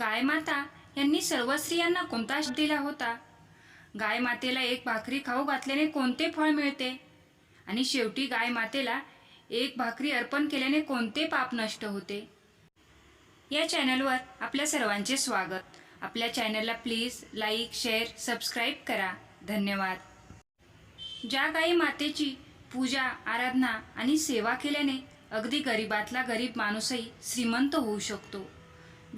गायमाता यांनी सर्व स्त्रियांना कोणता शब्द दिला होता? गायमातेला एक भाकरी खाऊ घातल्याने कोणते फळ मिळते? आणि शेवटी गायमातेला एक भाकरी अर्पण केल्याने कोणते पाप नष्ट होते? या चॅनलवर आपल्या सर्वांचे स्वागत. आपल्या चॅनलला प्लीज लाईक शेअर सबस्क्राईब करा. धन्यवाद. ज्या गाई मातेची पूजा आराधना आणि सेवा केल्याने अगदी गरीबातला गरीब माणूसही श्रीमंत होऊ शकतो.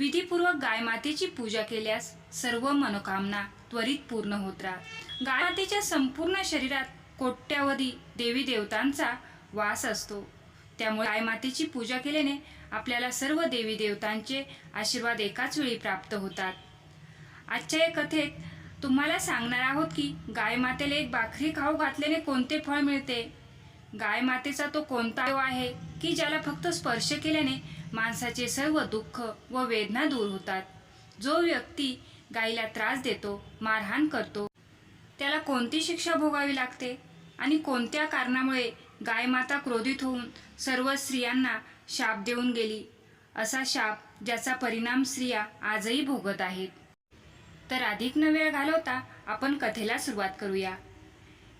विधीपूर्वक गायमातेची पूजा केल्यास सर्व मनोकामना त्वरित पूर्ण होत राहत गायमातेच्या संपूर्ण शरीरात कोट्यावधी देवी देवतांचा वास असतो. त्यामुळे गायमातेची पूजा केल्याने आपल्याला सर्व देवी देवतांचे आशीर्वाद एकाच वेळी प्राप्त होतात. आजच्या या कथेत तुम्हाला सांगणार आहोत की गायमातेला एक भाकरी खाऊ घातल्याने कोणते फळ मिळते? गायमातेचा तो कोणता देव आहे की ज्याला फक्त स्पर्श केल्याने माणसाचे सर्व दुःख व वेदना दूर होतात. जो व्यक्ती गायीला त्रास देतो मारहाण करतो त्याला कोणती शिक्षा भोगावी लागते? आणि कोणत्या कारणामुळे गाय माता क्रोधित होऊन सर्व स्त्रियांना शाप देऊन गेली? असा शाप ज्याचा परिणाम स्त्रिया आजही भोगत आहेत. तर अधिक न वेळ घालवता आपण कथेला सुरुवात करूया.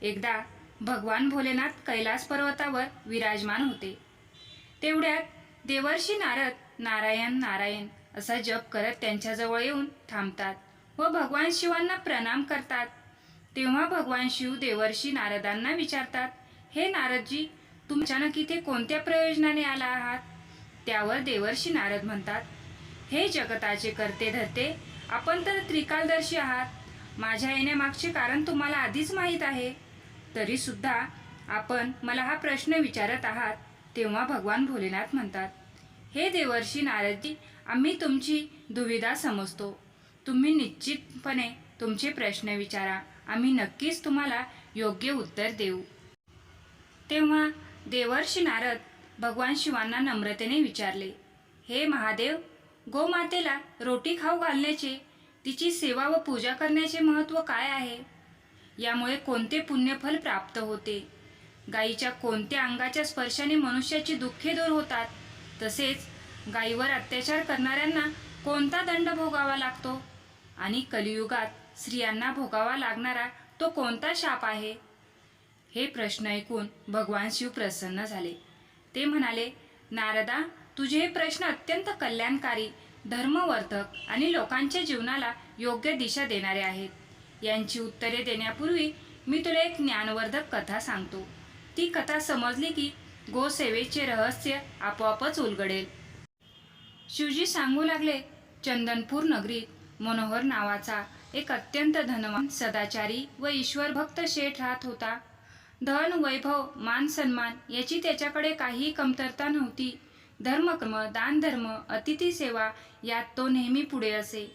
एकदा भगवान भोलेनाथ कैलास पर्वतावर विराजमान होते. तेवढ्यात देवर्षी नारद नारायण नारायण असा जप करत त्यांच्याजवळ येऊन थांबतात व भगवान शिवांना प्रणाम करतात. तेव्हा भगवान शिव देवर्षी नारदांना विचारतात हे नारदजी तुमच्यानं अचानक इथे कोणत्या प्रयोजनाने आला आहात? त्यावर देवर्षी नारद म्हणतात हे जगताचे करते धरते आपण तर त्रिकालदर्शी आहात. माझ्या येण्यामागचे कारण तुम्हाला आधीच माहीत आहे. तरीसुद्धा आपण मला हा प्रश्न विचारत आहात. तेव्हा भगवान भोलेनाथ म्हणतात हे देवर्षी नारदजी आम्ही तुमची दुविधा समजतो. तुम्ही निश्चितपणे तुमचे प्रश्न विचारा. आम्ही नक्कीच तुम्हाला योग्य उत्तर देऊ. तेव्हा देवर्षी नारद भगवान शिवांना नम्रतेने विचारले हे महादेव गोमातेला रोटी खाऊ घालण्याचे तिची सेवा व पूजा करण्याचे महत्त्व काय आहे? यामुळे कोणते पुण्यफल प्राप्त होते? गायीच्या कोणत्या अंगाच्या स्पर्शाने मनुष्याची दुःखे दूर होतात? तसेच गायीवर अत्याचार करणाऱ्यांना कोणता दंड भोगावा लागतो? आणि कलियुगात स्त्रियांना भोगावा लागणारा तो कोणता शाप आहे? हे प्रश्न ऐकून भगवान शिव प्रसन्न झाले. ते म्हणाले नारदा तुझे हे प्रश्न अत्यंत कल्याणकारी धर्मवर्धक आणि लोकांच्या जीवनाला योग्य दिशा देणारे आहेत. यांची उत्तरे देण्यापूर्वी मी तुला एक ज्ञानवर्धक कथा सांगतो. ती कथा समजली की गोसेवेचे रहस्य आपोआपच उलगडेल. शिवजी सांगू लागले चंदनपूर नगरीत मनोहर नावाचा एक अत्यंत धनवान सदाचारी व ईश्वरभक्त शेठ राहत होता. धन वैभव मान सन्मान याची त्याच्याकडे काहीही कमतरता नव्हती. धर्मकर्म दानधर्म अतिथी सेवा यात तो नेहमी पुढे असे.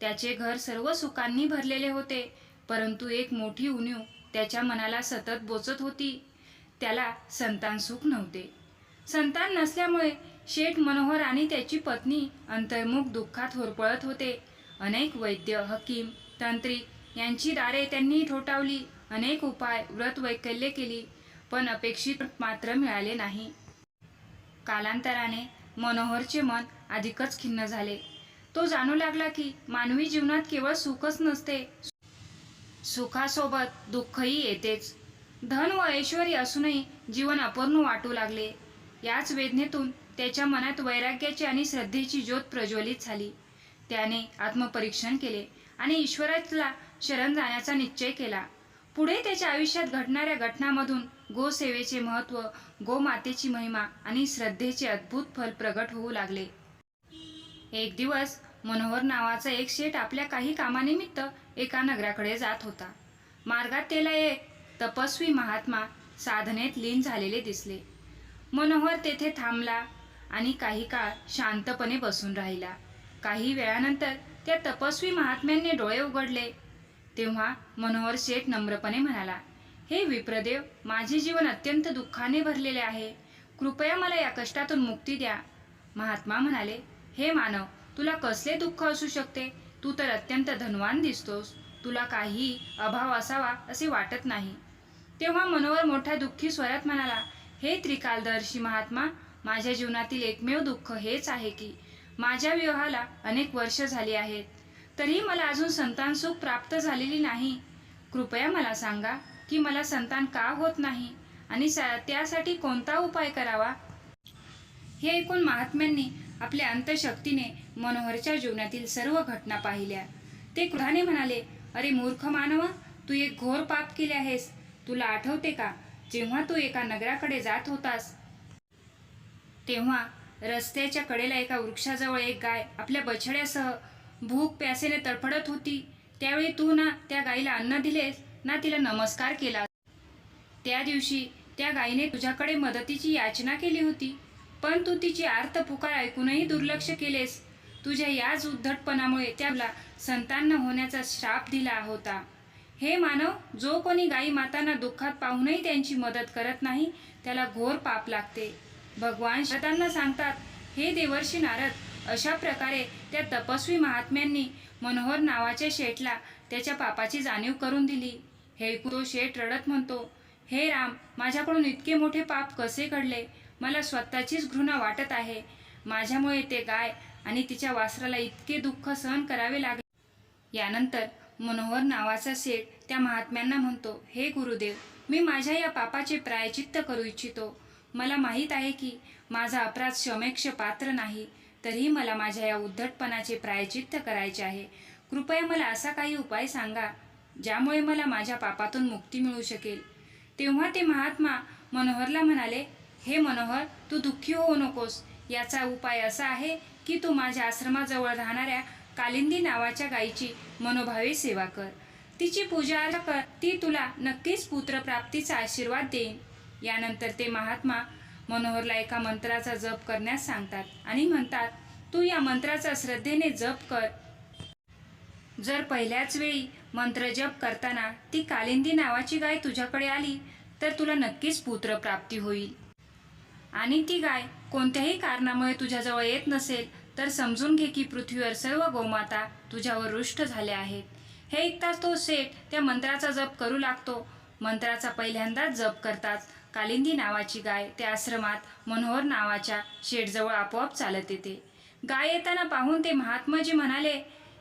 त्याचे घर सर्व सुखांनी भरलेले होते परंतु एक मोठी उणीव त्याच्या मनाला सतत बोचत होती. त्याला संतान सुख नव्हते. संतान नसल्यामुळे शेठ मनोहर आणि त्याची पत्नी अंतर्मुख दुःखात होरपळत होते. अनेक वैद्य हकीम तांत्रिक यांची दारे त्यांनी ठोठावली. अनेक उपाय व्रत वैकल्य केली पण अपेक्षित मात्र मिळाले नाही. कालांतराने मनोहरचे मन अधिकच खिन्न झाले. तो जाणू लागला की मानवी जीवनात केवळ सुखच नसते. सुखासोबत दुःखही येतेच. धन व ऐश्वरी असूनही जीवन अपूर्ण वाटू लागले. याच वेदनेतून त्याच्या मनात वैराग्याची आणि श्रद्धेची ज्योत प्रज्वलित झाली. त्याने आत्मपरीक्षण केले आणि ईश्वराला शरण जाण्याचा निश्चय केला. पुढे त्याच्या आयुष्यात घडणाऱ्या घटनामधून गोसेवेचे महत्त्व गोमातेची महिमा आणि श्रद्धेचे अद्भुत फल प्रगट होऊ लागले. एक दिवस मनोहर नावाचा एक शेठ आपल्या काही कामानिमित्त एका नगराकडे जात होता. मार्गात त्याला एक तपस्वी महात्मा साधनेत लीन झालेले दिसले. मनोहर तेथे थांबला आणि काही काळ शांतपणे बसून राहिला. काही वेळानंतर त्या तपस्वी महात्म्यांनी डोळे उघडले. तेव्हा मनोहर शेठ नम्रपणे म्हणाला हे विप्रदेव माझे जीवन अत्यंत दुःखाने भरलेले आहे. कृपया मला या कष्टातून मुक्ती द्या. महात्मा म्हणाले हे मानव तुला कसले दुःख असू शकते? तू तर अत्यंत धनवान दिसतोस. तुला काही अभाव असावा असे वाटत नाही. तेव्हा मनोहर मोठ्या दुःखी स्वरात म्हणाला हे त्रिकालदर्शी महात्मा माझ्या जीवनातील एकमेव दुःख हेच आहे की माझ्या विवाहाला अनेक वर्ष झाली आहेत. तरीही मला अजून संतान सुख प्राप्त झालेली नाही. कृपया मला सांगा की मला संतान का होत नाही आणि सा- त्यासाठी कोणता उपाय करावा? हे ऐकून महात्म्यांनी आपल्या अंतशक्तीने मनोहरच्या जीवनातील सर्व घटना पाहिल्या. ते क्रुधाने म्हणाले अरे मूर्ख मानव तू एक घोर पाप केले आहेस. तुला आठवते का जेव्हा तू एका नगराकडे जात होतास? तेव्हा रस्त्याच्या कडेला एका वृक्षाजवळ एक गाय आपल्या बछड्यासह भूक प्यासेने तडफडत होती. त्यावेळी तू ना त्या गायीला अन्न दिलेस? ना तिला नमस्कार केला? त्या दिवशी त्या गायीने तुझ्याकडे मदतीची याचना केली होती. पण तू तिची आर्त पुकार ऐकूनही दुर्लक्ष केलेस. तुझ्या याच उद्धटपणामुळे त्याला संतान होण्याचा श्राप दिला होता. हे मानव जो कोणी गाई मातांना दुःखात पाहूनही त्यांची मदत करत नाही त्याला घोर पाप लागते. भगवान शरदांना सांगतात हे देवर्षी नारद अशा प्रकारे त्या तपस्वी महात्म्यांनी मनोहर नावाच्या शेठला त्याच्या पापाची जाणीव करून दिली. हे तो शेठ रडत म्हणतो हे राम माझ्याकडून इतके मोठे पाप कसे घडले? मला स्वतःचीच घृणा वाटत आहे. माझ्यामुळे ते गाय आणि तिच्या वासराला इतके दुःख सहन करावे लागले. यानंतर मनोहर नावाचा सेठ त्या महात्म्यांना म्हणतो हे गुरुदेव मी माझ्या या पापाचे प्रायचित्त करू इच्छितो. मला माहीत आहे की माझा अपराध क्षमेक्ष पात्र नाही तरीही मला माझ्या या उद्धटपणाचे प्रायचित्त करायचे आहे. कृपया मला असा काही उपाय सांगा ज्यामुळे मला माझ्या पापातून मुक्ती मिळू शकेल. तेव्हा ते महात्मा मनोहरला म्हणाले हे मनोहर तू दुःखी होऊ नकोस. याचा उपाय असा आहे की तू माझ्या आश्रमाजवळ राहणाऱ्या कालिंदी नावाच्या गायीची मनोभावे सेवा कर. तिची पूजा कर. ती तुला नक्कीच पुत्रप्राप्तीचा आशीर्वाद देईन. यानंतर ते महात्मा मनोहरला एका मंत्राचा जप करण्यास सांगतात आणि म्हणतात तू या मंत्राचा श्रद्धेने जप कर. जर पहिल्याच वेळी मंत्र जप करताना ती कालिंदी नावाची गाय तुझ्याकडे आली तर तुला नक्कीच पुत्रप्राप्ती होईल. आणि ती गाय कोणत्याही कारणामुळे तुझ्याजवळ येत नसेल तर समजून घे की पृथ्वीवर सर्व गोमाता तुझ्यावर रुष्ट झाल्या आहेत. हे ऐकताच तो सेठ त्या मंत्राचा जप करू लागतो. मंत्राचा पहिल्यांदाच जप करताच कालिंदी नावाची गाय त्या आश्रमात मनोहर नावाच्या शेठजवळ आपोआप चालत येते. गाय येताना पाहून ते महात्माजी म्हणाले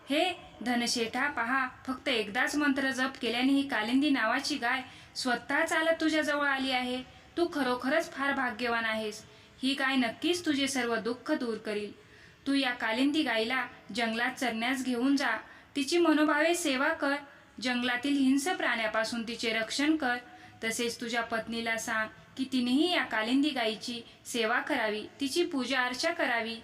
हे धनशेठा पहा फक्त एकदाच मंत्र जप केल्याने ही कालिंदी नावाची गाय स्वतः चालत तुझ्याजवळ आली आहे. तू खरोखरच फार भाग्यवान आहेस. ही गाय नक्कीच तुझे सर्व दुःख दूर करील. तू या कालिंदी गाईला जंगलात चरण्यास घेऊन जा. तिची मनोभावे सेवा कर. जंगलातील हिंस प्राण्यापासून तिचे रक्षण कर. तसेच तुझ्या पत्नीला सांग की तिनेही या कालिंदी गाईची सेवा करावी. तिची पूजा अर्चा करावी.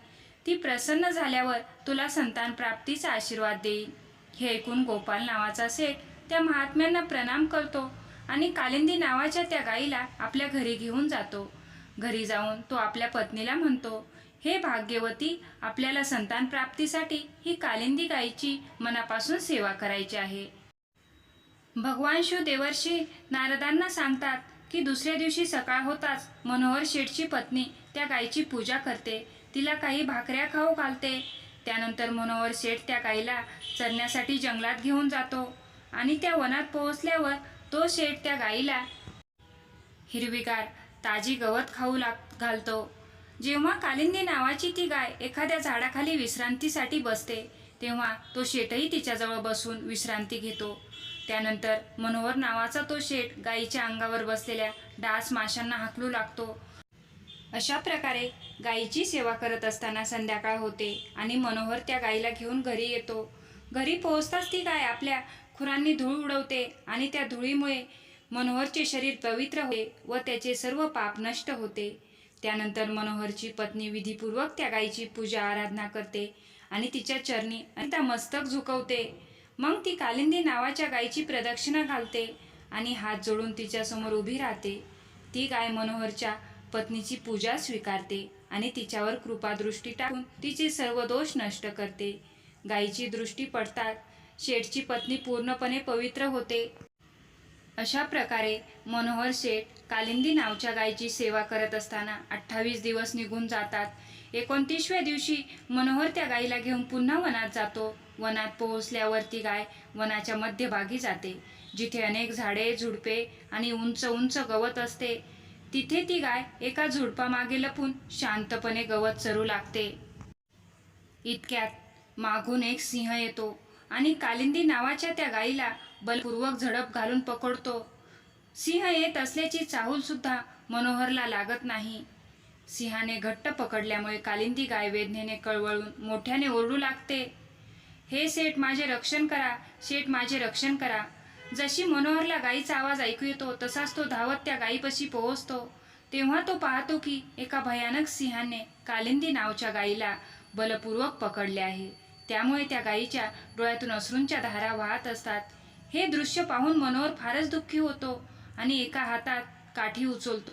ती प्रसन्न झाल्यावर तुला संतान प्राप्तीचा आशीर्वाद देईल हे ऐकून गोपाल नावाचा सेठ त्या महात्म्यांना प्रणाम करतो आणि कालिंदी नावाच्या त्या गाईला आपल्या घरी घेऊन जातो. घरी जाऊन तो आपल्या पत्नीला म्हणतो हे भाग्यवती आपल्याला संतान प्राप्तीसाठी ही कालिंदी गायीची मनापासून सेवा करायची आहे. भगवान शिव देवर्षी नारदांना सांगतात की दुसऱ्या दिवशी सकाळ होताच मनोहर शेठची पत्नी त्या गायीची पूजा करते. तिला काही भाकऱ्या खाऊ घालते. त्यानंतर मनोहर शेठ त्या गायीला चरण्यासाठी जंगलात घेऊन जातो आणि त्या वनात पोहोचल्यावर तो शेठ त्या गायीला हिरवीगार ताजी गवत खाऊ लाग घालतो. जेव्हा कालिंदी नावाची ती गाय एखाद्या झाडाखाली विश्रांतीसाठी बसते तेव्हा तो शेठही तिच्याजवळ बसून विश्रांती घेतो. त्यानंतर मनोहर नावाचा तो शेठ गायीच्या अंगावर बसलेल्या डास माशांना हाकलू लागतो. अशा प्रकारे गायीची सेवा करत असताना संध्याकाळ होते आणि मनोहर त्या गायीला घेऊन घरी येतो. घरी पोहोचताच ती गाय आपल्या खुरांनी धूळ उडवते आणि त्या धुळीमुळे मनोहरचे शरीर पवित्र होते व त्याचे सर्व पाप नष्ट होते. त्यानंतर मनोहरची पत्नी विधीपूर्वक त्या गायीची पूजा आराधना करते आणि तिच्या चरणी आणि मस्तक झुकवते. मग ती कालिंदी नावाच्या गायीची प्रदक्षिणा घालते आणि हात जोडून तिच्यासमोर उभी राहते. ती गाय मनोहरच्या पत्नीची पूजा स्वीकारते आणि तिच्यावर कृपादृष्टी टाकून तिचे सर्व दोष नष्ट करते. गायीची दृष्टी पडतात शेठची पत्नी पूर्णपणे पवित्र होते. अशा प्रकारे मनोहर शेठ कालिंदी नावच्या गायीची सेवा करत असताना अठ्ठावीस दिवस निघून जातात. एकोणतीसव्या दिवशी मनोहर त्या गायीला घेऊन पुन्हा वनात जातो. वनात पोहोचल्यावर ती गाय वनाच्या मध्यभागी जाते. जिथे अनेक झाडे झुडपे आणि उंच उंच गवत असते. तिथे ती गाय एका झुडपामागे लपून शांतपणे गवत चरू लागते. इतक्यात मागून एक सिंह येतो आणि कालिंदी नावाच्या त्या गाईला बलपूर्वक झडप घालून पकडतो. सिंह येत असल्याची चाहूलसुद्धा मनोहरला लागत नाही. सिंहाने घट्ट पकडल्यामुळे कालिंदी गाय वेदनेने कळवळून मोठ्याने ओरडू लागते. हे सेठ माझे रक्षण करा शेठ माझे रक्षण करा. जशी मनोहरला गाईचा आवाज ऐकू येतो तसाच तो धावत त्या गायीपाशी पोहोचतो. तेव्हा तो पाहतो की एका भयानक सिंहाने कालिंदी नावच्या गायीला बलपूर्वक पकडले आहे. त्यामुळे त्या गायीच्या डोळ्यातून अश्रूंच्या धारा वाहत असतात. हे दृश्य पाहून मनोहर फारच दुःखी होतो. आणि एका हातात काठी उचलतो.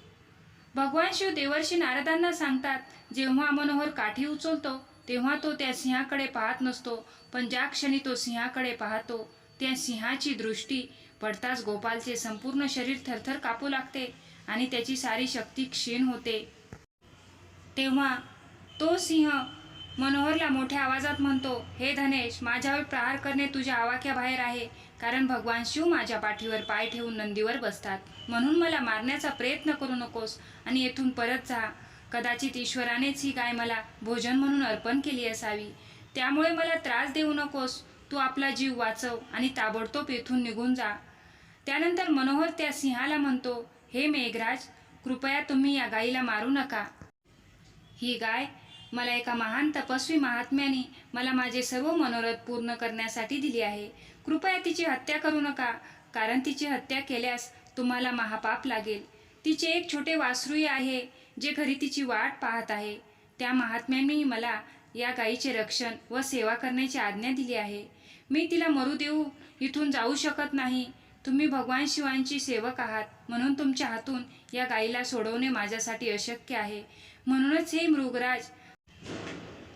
भगवान शिव देवर्षी नारदांना सांगतात जेव्हा मनोहर काठी उचलतो तेव्हा तो त्या सिंहाकडे पाहत नसतो पण ज्या क्षणी तो सिंहाकडे पाहतो त्या सिंहाची दृष्टी पडताच गोपालचे संपूर्ण शरीर थरथर कापू लागते आणि त्याची सारी शक्ती क्षीण होते. तेव्हा तो सिंह मनोहरला मोठ्या आवाजात म्हणतो हे धनेश माझ्यावर प्रहार करणे तुझ्या आवाक्याबाहेर आहे. कारण भगवान शिव माझ्या पाठीवर पाय ठेवून नंदीवर बसतात. म्हणून मला मारण्याचा प्रयत्न करू नकोस आणि येथून परत जा. कदाचित ईश्वरानेच ही गाय मला भोजन म्हणून अर्पण केली असावी. त्यामुळे मला त्रास देऊ नकोस. तू आपला जीव वाचव आणि ताबडतोब येथून निघून जा. त्यानंतर मनोहर त्या सिंहाला म्हणतो हे मेघराज कृपया तुम्ही या गायीला मारू नका. ही गाय मला एका महान तपस्वी महात्म्याने मला माझे सर्व मनोरथ पूर्ण करण्यासाठी दिली आहे. कृपया तिची हत्या करू नका कारण तिची हत्या केल्यास तुम्हाला महापाप लागेल. तिचे एक छोटे वासरूही आहे जे घरी तिची वाट पाहत आहे. त्या महात्म्यांनी मला या गायीचे रक्षण व सेवा करण्याची आज्ञा दिली आहे. मी तिला मरू देऊ इथून जाऊ शकत नाही. तुम्ही भगवान शिवांची सेवक आहात म्हणून तुमच्या हातून या गायीला सोडवणे माझ्यासाठी अशक्य आहे. म्हणूनच हे मृगराज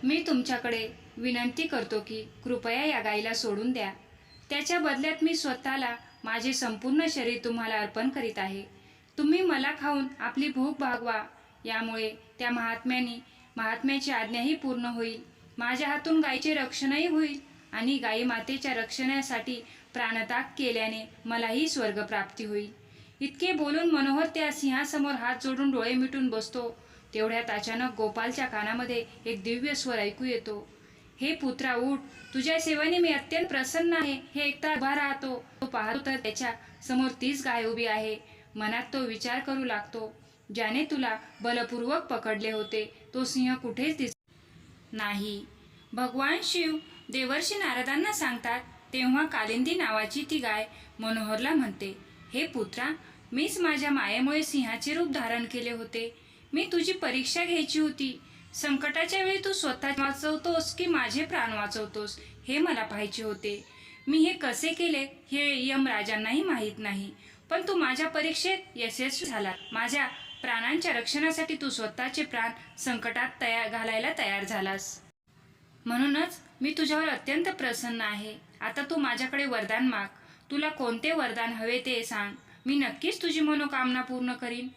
मी तुमच्याकडे विनंती करतो की कृपया या गायीला सोडून द्या. त्याच्या बदल्यात मी स्वतःला माझे संपूर्ण शरीर तुम्हाला अर्पण करीत आहे. तुम्ही मला खाऊन आपली भूक भागवा. यामुळे त्या महात्म्यानी महात्म्याची आज्ञाही पूर्ण होईल. माझ्या हातून गायीचे रक्षणही होईल आणि गाई मातेच्या रक्षणासाठी प्राणत्याग केल्याने मलाही स्वर्गप्राप्ती होईल. इतके बोलून मनोहर त्या सिंहासमोर हात जोडून डोळे मिटून बसतो. तेवढ्यात अचानक गोपालच्या कानामध्ये एक दिव्य स्वर ऐकू येतो. हे पुत्रा उठ. तुझ्या सेवेने मी अत्यंत प्रसन्न आहे. हे एकटा उभा राहतो तो पाहतो तर त्याच्यासमोर तीच गाय उभी आहे. मनात तो विचार करू लागतो. ज्याने तुला बलपूर्वक पकडले होते तो सिंह कुठेच दिस नाही. भगवान शिव देवर्षी नारदांना सांगतात तेव्हा कालिंदी नावाची ती गाय मनोहरला म्हणते हे पुत्रा मीच माझ्या मायेमुळे सिंहाचे रूप धारण केले होते. मी तुझी परीक्षा घ्यायची होती. संकटाच्या वेळी तू स्वतः वाचवतोस की माझे प्राण वाचवतोस हे मला पाहायचे होते. मी हे कसे केले हे यमराजांनाही माहीत नाही. पण तू माझ्या परीक्षेत यशस्वी झाला. माझ्या प्राणांच्या रक्षणासाठी तू स्वतःचे प्राण संकटात तयार घालायला तयार झालास. म्हणूनच मी तुझ्यावर अत्यंत प्रसन्न आहे. आता तू माझ्याकडे वरदान माग. तुला कोणते वरदान हवे ते सांग. मी नक्कीच तुझी मनोकामना पूर्ण करीन.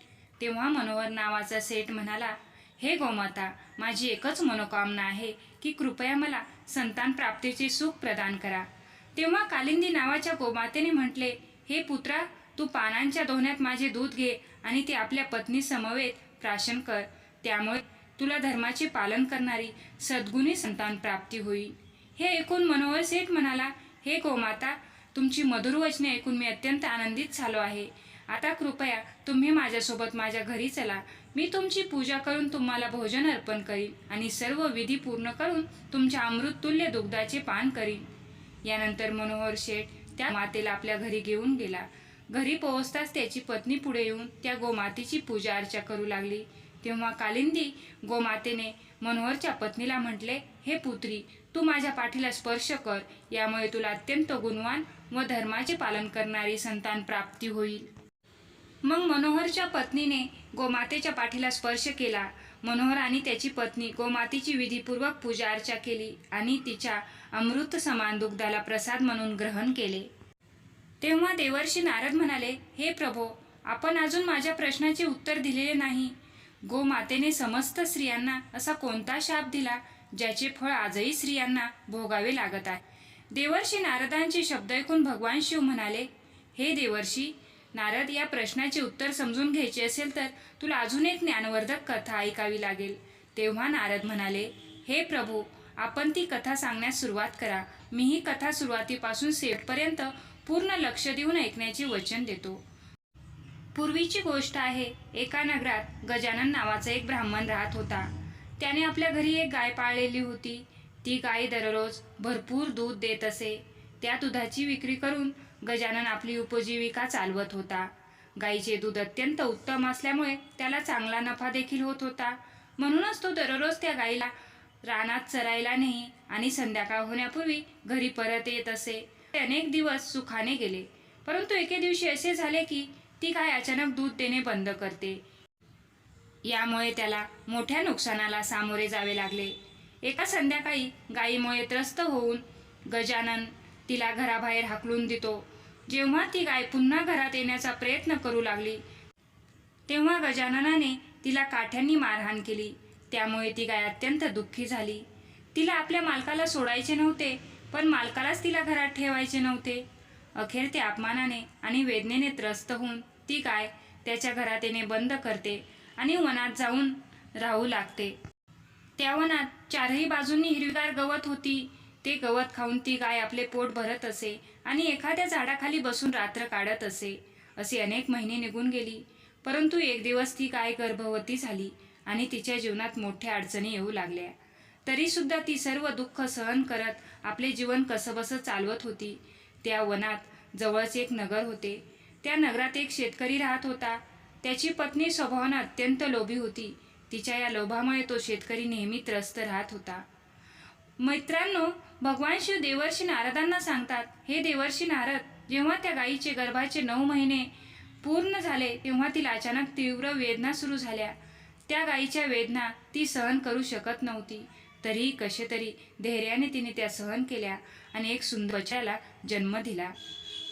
तेव्हा मनोहर नावाचा सेठ म्हणाला हे गोमाता माझी एकच मनोकामना आहे की कृपया मला संतान प्राप्तीचे सुख प्रदान करा. तेव्हा कालिंदी नावाच्या गोमातेने म्हटले हे पुत्रा तू पानांच्या दोहण्यात माझे दूध घे आणि ते आपल्या पत्नी समवेत प्राशन कर. त्यामुळे तुला धर्माचे पालन करणारी सद्गुणी संतान प्राप्ती होईल. हे ऐकून मनोहर सेठ म्हणाला हे गोमाता तुमची मधुर वचने ऐकून मी अत्यंत आनंदित झालो आहे. आता कृपया तुम्ही माझ्यासोबत माझ्या घरी चला. मी तुमची पूजा करून तुम्हाला भोजन अर्पण करीन आणि सर्व विधी पूर्ण करून तुमच्या अमृततुल्य दुग्धाचे पान करीन. यानंतर मनोहर शेठ त्या मातेला आपल्या घरी घेऊन गेला. घरी पोहोचताच त्याची पत्नी पुढे येऊन त्या गोमातेची पूजा अर्चा करू लागली. तेव्हा कालिंदी गोमातेने मनोहरच्या पत्नीला म्हटले हे पुत्री तू माझ्या पाठीला स्पर्श कर. यामुळे तुला अत्यंत गुणवान व धर्माचे पालन करणारी संतान प्राप्ती होईल. मग मनोहरच्या पत्नीने गोमातेच्या पाठीला स्पर्श केला. मनोहर आणि त्याची पत्नी गोमातेची विधीपूर्वक पूजा अर्चा केली आणि तिच्या अमृत समान दुग्धाला प्रसाद म्हणून ग्रहण केले. तेव्हा देवर्षी नारद म्हणाले हे प्रभो आपण अजून माझ्या प्रश्नाचे उत्तर दिलेले नाही. गोमातेने समस्त स्त्रियांना असा कोणता शाप दिला ज्याचे फळ आजही स्त्रियांना भोगावे लागत आहे? देवर्षी नारदांचे शब्द ऐकून भगवान शिव म्हणाले हे देवर्षी नारद या प्रश्नाचे उत्तर समजून घ्यायचे असेल तर तुला अजून एक ज्ञानवर्धक कथा ऐकावी लागेल. तेव्हा नारद म्हणाले हे प्रभू आपण ती कथा सांगण्यास सुरुवात करा. मी ही कथा सुरुवातीपासून शेवटपर्यंत पूर्ण लक्ष देऊन ऐकण्याचे वचन देतो. पूर्वीची गोष्ट आहे एका नगरात गजानन नावाचा एक ब्राह्मण राहत होता. त्याने आपल्या घरी एक गाय पाळलेली होती. ती गाय दररोज भरपूर दूध देत असे. त्या दुधाची विक्री करून गजानन आपली उपजीविका चालवत होता. गाईचे दूध अत्यंत उत्तम असल्यामुळे त्याला चांगला नफा देखील होत होता. म्हणूनच तो दररोज त्या गाईला रानात चरायला नेई आणि संध्याकाळ होण्यापूर्वी घरी परत येत असे. ते अनेक दिवस सुखाने गेले. परंतु एके दिवशी असे झाले की ती गाय अचानक दूध देणे बंद करते. यामुळे त्याला मोठ्या नुकसानाला सामोरे जावे लागले. एका संध्याकाळी गायीमुळे त्रस्त होऊन गजानन तिला घराबाहेर हाकलून देतो. जेव्हा ती गाय पुन्हा घरात येण्याचा प्रयत्न करू लागली तेव्हा गजाननाने तिला काठ्यांनी मारहाण केली. त्यामुळे ती गाय अत्यंत दुःखी झाली. तिला आपल्या मालकाला सोडायचे नव्हते पण मालकालाच तिला घरात ठेवायचे नव्हते. अखेर ते अपमानाने आणि वेदनेने त्रस्त होऊन ती गाय त्याच्या घरात येणे बंद करते आणि वनात जाऊन राहू लागते. त्या वनात चारही बाजूंनी हिरवीगार गवत होती. ते गवत खाऊन ती गाय आपले पोट भरत असे आणि एखाद्या झाडाखाली बसून रात्र काढत असे असे अनेक महिने निघून गेली. परंतु एक दिवस ती गाय गर्भवती झाली आणि तिच्या जीवनात मोठ्या अडचणी येऊ लागल्या. तरीसुद्धा ती सर्व दुःख सहन करत आपले जीवन कसंबसं चालवत होती. त्या वनात जवळच एक नगर होते. त्या नगरात एक शेतकरी राहत होता. त्याची पत्नी स्वभावानं अत्यंत लोभी होती. तिच्या या लोभामुळे तो शेतकरी नेहमी त्रस्त राहत होता. मित्रांनो भगवान शिव देवर्षी नारदांना सांगतात हे देवर्षी नारद जेव्हा त्या गायीचे गर्भाचे नऊ महिने पूर्ण झाले तेव्हा तिला अचानक तीव्र वेदना सुरू झाल्या. त्या गायीच्या वेदना ती सहन करू शकत नव्हती. तरीही कसे तरी धैर्याने तिने त्या सहन केल्या आणि एक सुंदर बछड्याला जन्म दिला.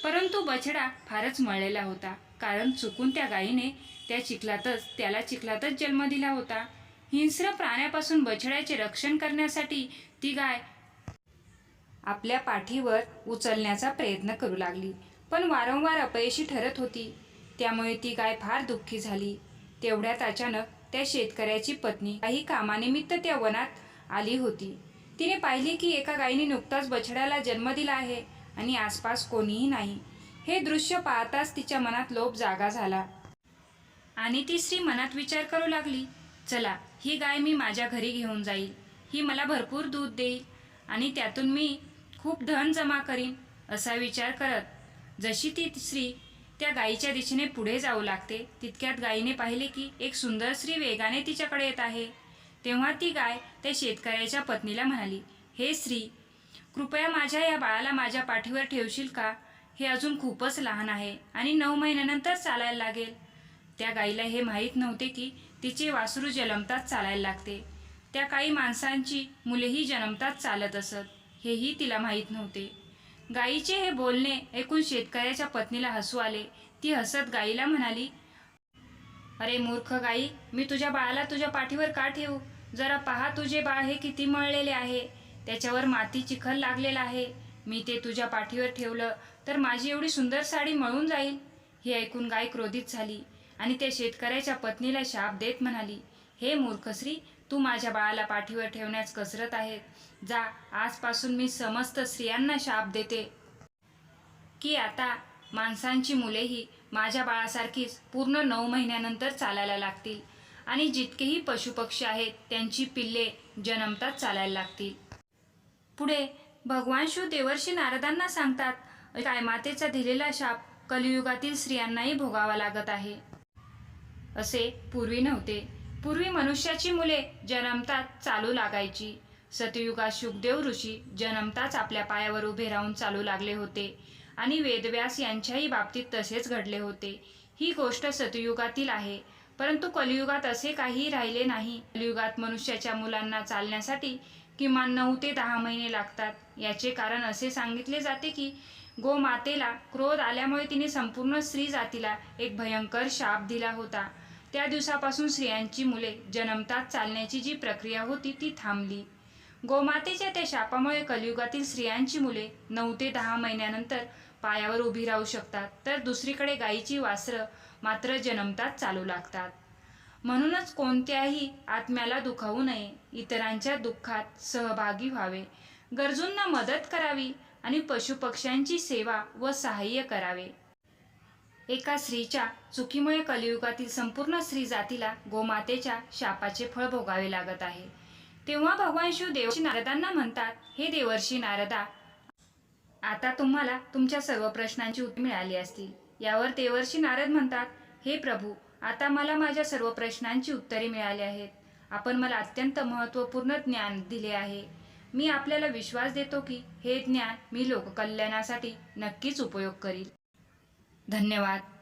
परंतु बछडा फारच मळलेला होता. कारण चुकून त्या गायीने त्या चिखलातच त्याला चिखलातच जन्म दिला होता. हिंस्र प्राण्यापासून बछड्याचे रक्षण करण्यासाठी ती गाय आपल्या पाठीवर उचलण्याचा प्रयत्न करू लागली. पण वारंवार अपयशी ठरत होती. त्यामुळे ती गाय फार दुःखी झाली. तेवढ्यात अचानक त्या शेतकऱ्याची पत्नी काही कामानिमित्त त्या वनात आली होती. तिने पाहिली की एका गायीने नुकताच बछड्याला जन्म दिला आहे आणि आसपास कोणीही नाही. हे दृश्य पाहताच तिच्या मनात लोभ जागा झाला. आणि ती स्त्री मनात विचार करू लागली चला ही गाय मी माझ्या घरी घेऊन जाईल. ही मला भरपूर दूध देईल आणि त्यातून मी खूप धन जमा करीन असा विचार करत जशी ती स्त्री त्या गायीच्या दिशेने पुढे जाऊ लागते तितक्यात गायीने पाहिले की एक सुंदर स्त्री वेगाने तिच्याकडे येत आहे. तेव्हा ती गाय त्या शेतकऱ्याच्या पत्नीला म्हणाली हे स्त्री कृपया माझ्या या बाळाला माझ्या पाठीवर ठेवशील का? हे अजून खूपच लहान आहे आणि नऊ महिन्यानंतर चालायला लागेल. त्या गाईला हे माहीत नव्हते की तिचे वासरू जलमताच चालायला लागते. त्या काही माणसांची मुलेही जन्मतात चालत असत हेही तिला माहीत नव्हते. गाईचे हे बोलणे ऐकून शेतकऱ्याच्या पत्नीला हसू आले. ती हसत गाईला म्हणाली अरे मूर्ख गाई मी तुझ्या बाळाला तुझ्या पाठीवर का ठेवू? जरा पहा तुझे बाळ हे किती मळलेले आहे. त्याच्यावर माती चिखल लागलेला आहे. मी ते तुझ्या पाठीवर ठेवलं तर माझी एवढी सुंदर साडी मळून जाईल. हे ऐकून गाय क्रोधित झाली आणि त्या शेतकऱ्याच्या पत्नीला शाप देत म्हणाली हे मूर्खश्री तू माझ्या बाळाला पाठीवर ठेवण्यास कसरत आहे. जा आजपासून मी समस्त स्त्रियांना शाप देते. की आता माणसांची मुलेही माझ्या बाळासारखीच पूर्ण नऊ महिन्यानंतर चालायला लागतील. आणि जितकेही पशुपक्षी आहेत त्यांची पिल्ले जन्मतात चालायला लागतील. पुढे भगवान शिव देवर्षी नारदांना सांगतात काय मातेचा दिलेला शाप कलियुगातील स्त्रियांनाही भोगावा लागत आहे. असे पूर्वी नव्हते. पूर्वी मनुष्याची मुले जन्मतात चालू लागायची. सतयुगात शुकदेव ऋषी जन्मताच आपल्या पायावर उभे राहून चालू लागले होते आणि वेदव्यास यांच्याही बाबतीत तसेच घडले होते. ही गोष्ट सतयुगातील आहे. परंतु कलियुगात असे काहीही राहिले नाही. कलियुगात मनुष्याच्या मुलांना चालण्यासाठी किमान नऊ ते दहा महिने लागतात. याचे कारण असे सांगितले जाते की गोमातेला क्रोध आल्यामुळे तिने संपूर्ण स्त्री जातीला एक भयंकर शाप दिला होता. त्या दिवसापासून स्त्रियांची मुले जन्मतात चालण्याची जी प्रक्रिया होती ती थांबली. गोमातेच्या त्या शापामुळे कलियुगातील स्त्रियांची मुले नऊ ते दहा महिन्यानंतर पायावर उभी राहू शकतात तर दुसरीकडे गायीची वासरं मात्र जन्मतात चालू लागतात. म्हणूनच कोणत्याही आत्म्याला दुखावू नये इतरांच्या दुःखात सहभागी व्हावे. गरजूंना मदत करावी आणि पशुपक्ष्यांची सेवा व सहाय्य करावे. एका स्त्रीच्या चुकीमुळे कलियुगातील संपूर्ण स्त्री जातीला गोमातेच्या शापाचे फळ भोगावे लागत आहे. तेव्हा भगवान शिव देवर्षी नारदांना म्हणतात हे देवर्षी नारदा आता तुम्हाला तुमच्या सर्व प्रश्नांची उत्तरे मिळाली असतील. यावर देवर्षी नारद म्हणतात हे प्रभू आता मला माझ्या सर्व प्रश्नांची उत्तरे मिळाली आहेत. आपण मला अत्यंत महत्त्वपूर्ण ज्ञान दिले आहे. मी आपल्याला विश्वास देतो की हे ज्ञान मी लोककल्याणासाठी नक्कीच उपयोग करील. धन्यवाद.